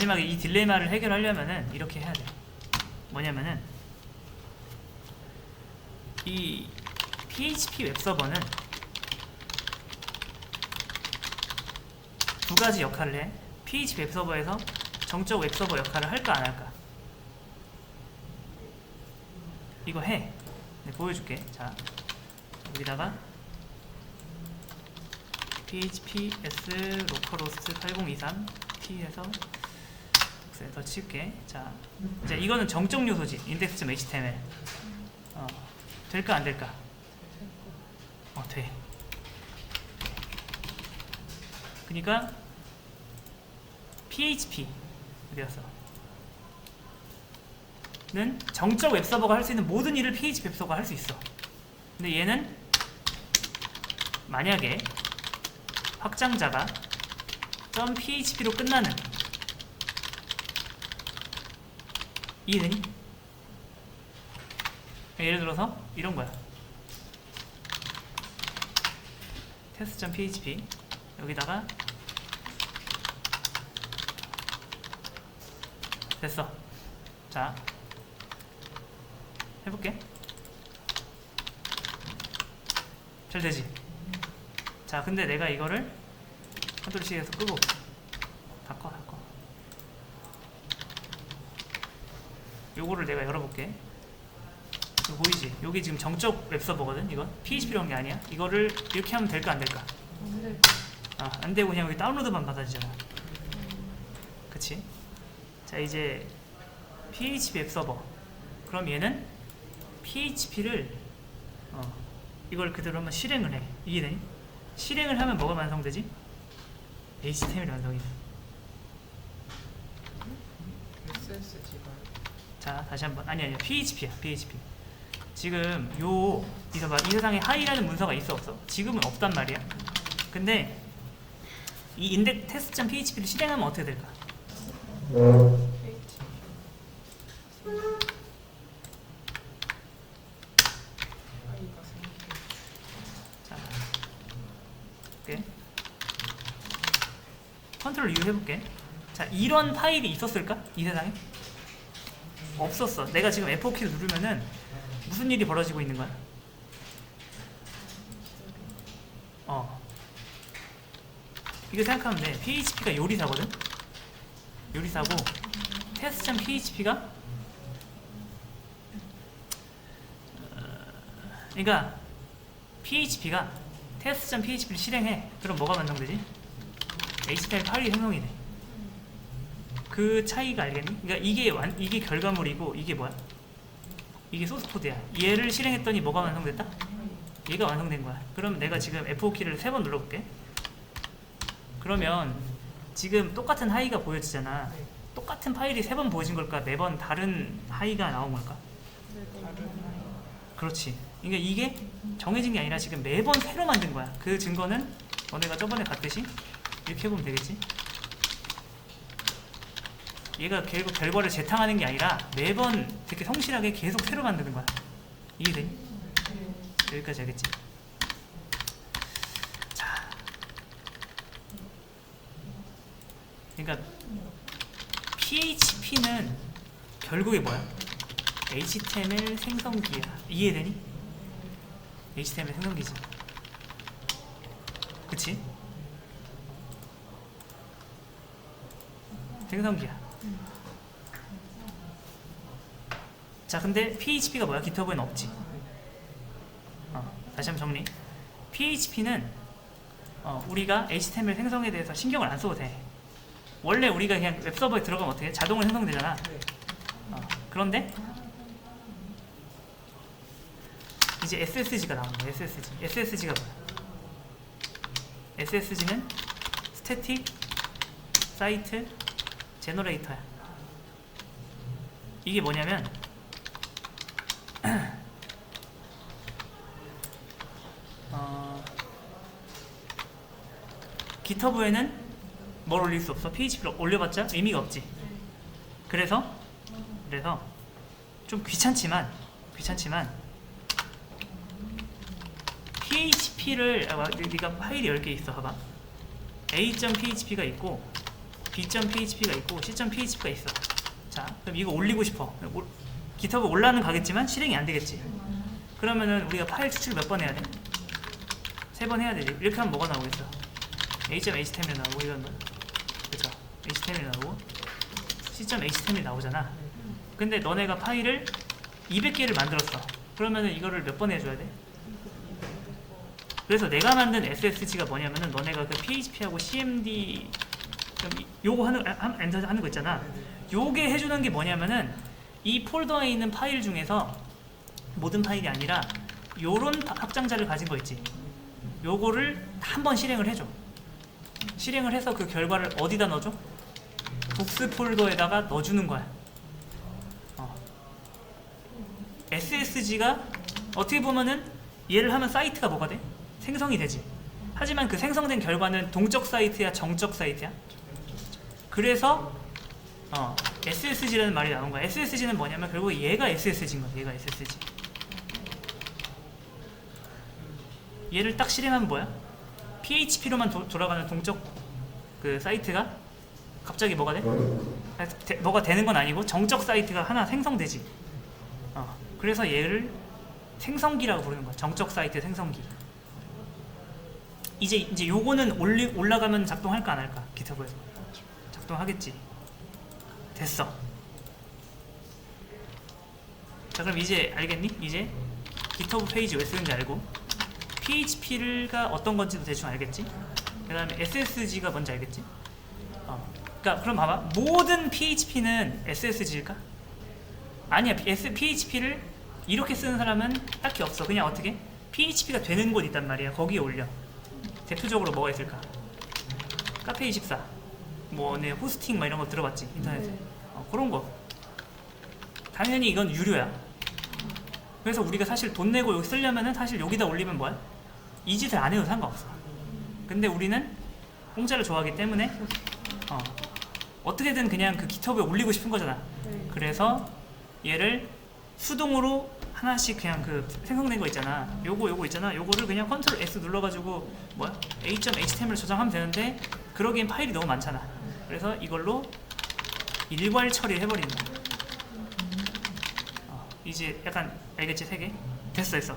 마지막에 이 딜레마를 해결하려면은 이렇게 해야 돼. 뭐냐면은 이 PHP 웹 서버는 두 가지 역할을 해. PHP 웹 서버에서 정적 웹 서버 역할을 할까 안 할까? 이거 해. 네, 보여줄게. 자, 여기다가 PHP S localhost 8023 T에서 더 칠게. 자, 이제 이거는 정적 요소지. index.html. 어, 될까 안 될까? 어, 돼. 그러니까 PHP 어디였어? 는 정적 웹서버가 할 수 있는 모든 일을 PHP 웹서버가 할 수 있어. 근데 얘는 만약에 확장자가 .php로 끝나는 이해되니? 예를 들어서 이런 거야. test.php 여기다가 됐어. 자, 해볼게. 잘 되지? 자, 근데 내가 이거를 컨트롤C에서 끄고 다 꺼, 다 꺼. 요거를 내가 열어볼게. 이거 보이지? 여기 지금 정적 웹서버거든, 이건? PHP로 한게 아니야. 이거를 이렇게 하면 될까, 안 될까? 아, 안 되고 그냥 여기 다운로드만 받아지잖아. 그치? 자, 이제 PHP 웹서버. 그럼 얘는 PHP를 어, 이걸 그대로 한번 실행을 해. 이해되니? 실행을 하면 뭐가 완성되지? HTML이 완성이 돼. SSG가 자, 다시 한번. 아니, 아니, PHP야, PHP. 지금 요, 이거 봐. 이 세상에 하이라는 문서가 있어, 없어? 지금은 없단 말이야. 근데 이 인덱 테스트.php를 실행하면 어떻게 될까? 볼게. 컨트롤 U 해볼게. 자, 이런 파일이 있었을까? 이 세상에? 없었어. 내가 지금 F4키를 누르면은 무슨 일이 벌어지고 있는 거야? 어. 이거 생각하면 돼. PHP가 요리사거든? 요리사고, test.php가 그러니까 PHP가 test.php를 실행해. 그럼 뭐가 완성되지? HTML 파일이 생성이 돼. 그 차이가 알겠니? 그러니까 이게 완, 이게 결과물이고 이게 뭐야? 이게 소스 코드야. 얘를 실행했더니 뭐가 완성됐다? 얘가 완성된 거야. 그럼 내가 지금 F5 키를 세 번 눌러볼게. 그러면 지금 똑같은 하이가 보여지잖아. 똑같은 파일이 세 번 보여진 걸까? 매번 다른 하이가 나온 걸까? 그렇지. 그러니까 이게 정해진 게 아니라 지금 매번 새로 만든 거야. 그 증거는 너네가 저번에 봤듯이 이렇게 해보면 되겠지. 얘가 결국 결과를 재탕하는 게 아니라 매번 되게 성실하게 계속 새로 만드는 거야. 이해되니? 여기까지 알겠지? 자. 그러니까 PHP는 결국에 뭐야? HTML 생성기야. 이해되니? HTML 생성기지. 그치? 생성기야. 자, 근데 PHP가 뭐야? GitHub에는 없지. 어, 다시 한번 정리. PHP는 어, 우리가 HTML 생성에 대해서 신경을 안 써도 돼. 원래 우리가 그냥 웹서버에 들어가면 어떻게 해? 자동으로 생성되잖아. 네. 어, 그런데 이제 SSG가 나오는 거야. SSG. SSG가 뭐야? SSG는 스태틱 사이트 제너레이터야. 이게 뭐냐면 어, GitHub에는 뭘 올릴 수 없어. PHP를 올려봤자 의미가 없지. 그래서 그래서 좀 귀찮지만 귀찮지만 PHP를 아, 네가 파일이 10개 있어 봐봐 a.php가 있고 b.php가 있고 c.php가 있어. 자, 그럼 이거 올리고 싶어. 올- GitHub 올라는 가겠지만 실행이 안 되겠지. 그러면은 우리가 파일 추출 몇 번 해야 돼? 세 번 해야 되지. 이렇게 하면 뭐가 나오겠어? a.html 나오고 이런 거. 그쵸? html 나오고 c.html 나오잖아. 근데 너네가 파일을 200개를 만들었어. 그러면은 이거를 몇 번 해줘야 돼? 그래서 내가 만든 SSG가 뭐냐면은 너네가 그 PHP하고 CMD 좀 이- 요거 하는 한- 엔터 하는 거 있잖아. 요게 해주는 게 뭐냐면은 이 폴더에 있는 파일 중에서 모든 파일이 아니라 요런 파- 확장자를 가진 거 있지. 요거를 한 번 실행을 해줘. 실행을 해서 그 결과를 어디다 넣어줘? 독스 폴더에다가 넣어주는 거야. 어. SSG가 어떻게 보면은 얘를 하면 사이트가 뭐가 돼? 생성이 되지. 하지만 그 생성된 결과는 동적 사이트야, 정적 사이트야? 그래서 어, SSG라는 말이 나온 거야. SSG는 뭐냐면 결국 얘가 SSG인 거야. 얘가 SSG. 얘를 딱 실행하면 뭐야? PHP로만 도, 돌아가는 동적 그 사이트가 갑자기 뭐가 돼? 아, 되- 뭐가 되는 건 아니고 정적 사이트가 하나 생성되지. 어, 그래서 얘를 생성기라고 부르는 거야. 정적 사이트 생성기. 이제 이제 요거는 올리, 올라가면 작동할까 안 할까? 기타브에서 작동하겠지. 됐어. 자 그럼 이제 알겠니? 이제 GitHub 페이지 왜 쓰는지 알고 PHP가 어떤 건지도 대충 알겠지? 그 다음에 SSG가 뭔지 알겠지? 어. 그러니까 그럼 봐봐 모든 PHP는 SSG일까? 아니야 S, PHP를 이렇게 쓰는 사람은 딱히 없어 그냥 어떻게? PHP가 되는 곳 있단 말이야 거기에 올려 대표적으로 뭐가 있을까? 카페24 뭐네 호스팅 막 이런 거 들어봤지 인터넷에. 네. 어, 그런 거. 당연히 이건 유료야. 그래서 우리가 사실 돈 내고 여기 쓰려면은 사실 여기다 올리면 뭐야? 이 짓을 안 해도 상관없어. 근데 우리는 공짜를 좋아하기 때문에 어, 어떻게든 그냥 그 기톱에 올리고 싶은 거잖아. 네. 그래서 얘를 수동으로 하나씩 그냥 그 생성된 거 있잖아. 요거 요거 있잖아. 요거를 그냥 컨트롤 S 눌러가지고 뭐야? A.html 저장하면 되는데 그러기엔 파일이 너무 많잖아 그래서 이걸로 일괄 처리를 해버리는 거야 어, 이제 약간 알겠지 세 개? 됐어 됐어